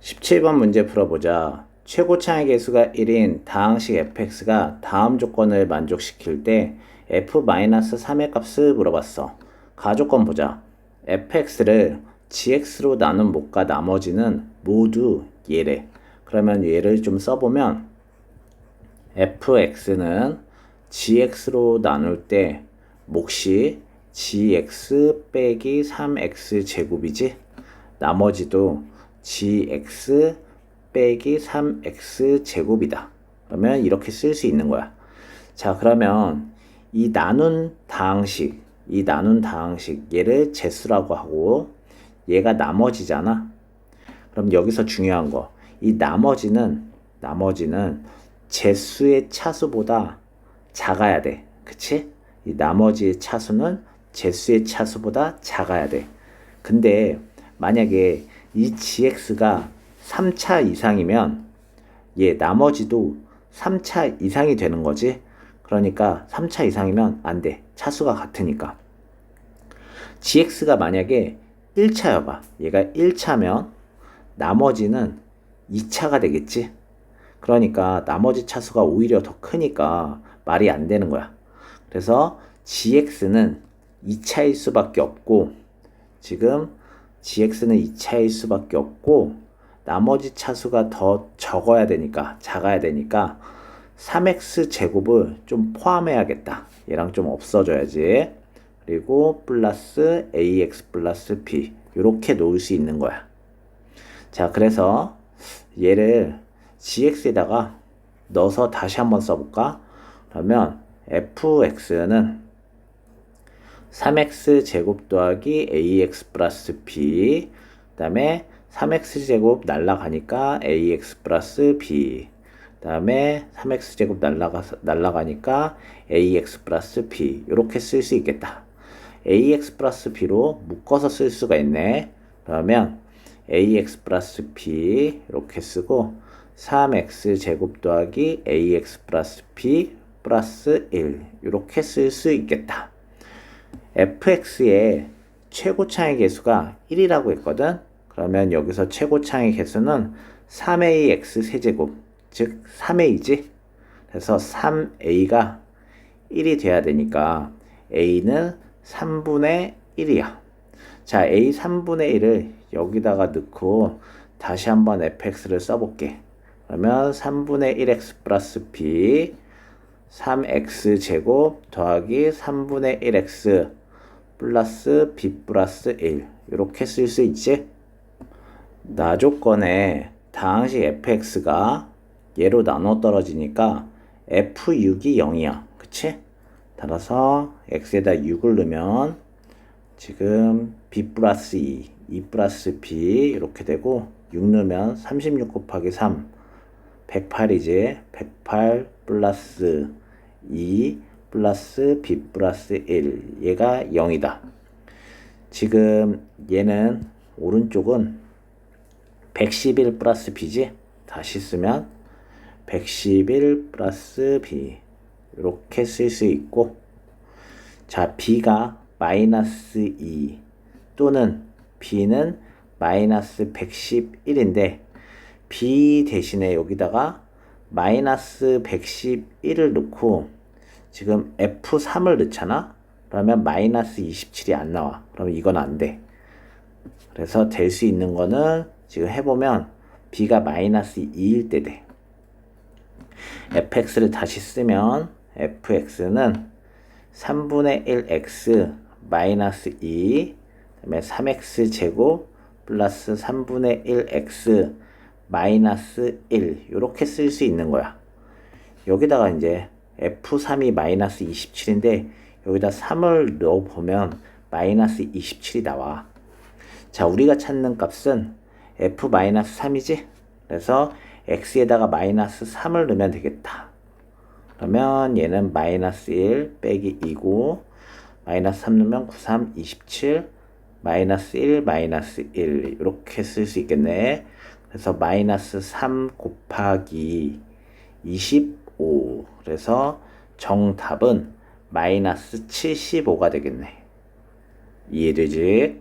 17번 문제 풀어보자. 최고차의 개수가 1인 다항식 fx가 다음 조건을 만족시킬 때 f-3의 값을 물어봤어. 가조건 보자. fx를 gx로 나눈 못과 나머지는 모두 얘래. 그러면 얘를 좀 써보면 fx는 gx로 나눌 때 몫이 gx 빼기 3x 제곱이지 나머지도 gx 빼기 3x 제곱이다. 그러면 이렇게 쓸 수 있는 거야. 자, 그러면 이 나눈 다항식, 이 나눈 다항식 얘를 제수라고 하고 얘가 나머지잖아. 그럼 여기서 중요한 거, 이 나머지는 나머지는 제수의 차수보다 작아야 돼. 그치? 이 나머지의 차수는 제수의 차수보다 작아야 돼. 근데 만약에 이 gx가 3차 이상이면 얘 나머지도 3차 이상이 되는 거지. 그러니까 3차 이상이면 안 돼. 차수가 같으니까. gx가 만약에 1차여봐. 얘가 1차면 나머지는 2차가 되겠지. 그러니까 나머지 차수가 오히려 더 크니까 말이 안 되는 거야. 그래서 gx는 2차일 수밖에 없고 지금 gx는 2차일 수밖에 없고 나머지 차수가 더 적어야 되니까 작아야 되니까 3x 제곱을 좀 포함해야겠다. 얘랑 좀 없어져야지. 그리고 플러스 ax 플러스 b 이렇게 놓을 수 있는 거야. 자, 그래서 얘를 gx에다가 넣어서 다시 한번 써볼까? 그러면 fx는 3x 제곱 더하기 ax 플러스 b 그 다음에 3x 제곱 날라가니까 ax 플러스 b 그 다음에 3x 제곱 날라가 날라가니까 ax 플러스 b 이렇게 쓸 수 있겠다. ax 플러스 b로 묶어서 쓸 수가 있네. 그러면 ax 플러스 b 이렇게 쓰고 3x 제곱 더하기 ax 플러스 b 플러스 1 이렇게 쓸 수 있겠다. Fx의 최고 차의 개수가 1이라고 했거든. 그러면 여기서 최고 차의 개수는 3ax 세제곱, 즉 3a지. 그래서 3a가 1이 돼야 되니까 a는 3분의 1이야. 자, a 3분의 1을 여기다가 넣고 다시 한번 fx를 써볼게. 그러면 3분의 1x 플러스 b 3x 제곱 더하기 3분의 1x 플러스 b 플러스 1 이렇게 쓸 수 있지? 나 조건에 다항식 fx가 얘로 나눠 떨어지니까 f6이 0이야. 그치? 따라서 x에다 6을 넣으면 지금 b 플러스 2, 2 플러스 b 이렇게 되고 6 넣으면 36 곱하기 3 108이지 108 플러스 2 플러스 b 플러스 1 얘가 0이다. 지금 얘는 오른쪽은 111 플러스 b지? 다시 쓰면 111 플러스 b. 이렇게 쓸 수 있고 자 b가 마이너스 2 또는 b는 마이너스 111인데 b 대신에 여기다가 마이너스 111을 넣고 지금 f3을 넣잖아 그러면 마이너스 27이 안 나와 그럼 이건 안 돼 그래서 될 수 있는 거는 지금 해보면 b가 마이너스 2일 때 돼. fx를 다시 쓰면 fx는 3분의 1x 마이너스 2 그다음에 3x 제곱 플러스 3분의 1x 마이너스 1 이렇게 쓸 수 있는 거야. 여기다가 이제 f3이 마이너스 27인데 여기다 3을 넣어보면 마이너스 27이 나와. 자, 우리가 찾는 값은 f-3이지? 그래서 x에다가 마이너스 3을 넣으면 되겠다. 그러면 얘는 마이너스 1 빼기 2고 마이너스 3 넣으면 9, 3, 27 마이너스 1, 마이너스 1 이렇게 쓸 수 있겠네. 그래서 마이너스 3 곱하기 25 그래서 정답은 마이너스 75가 되겠네. 이해되지?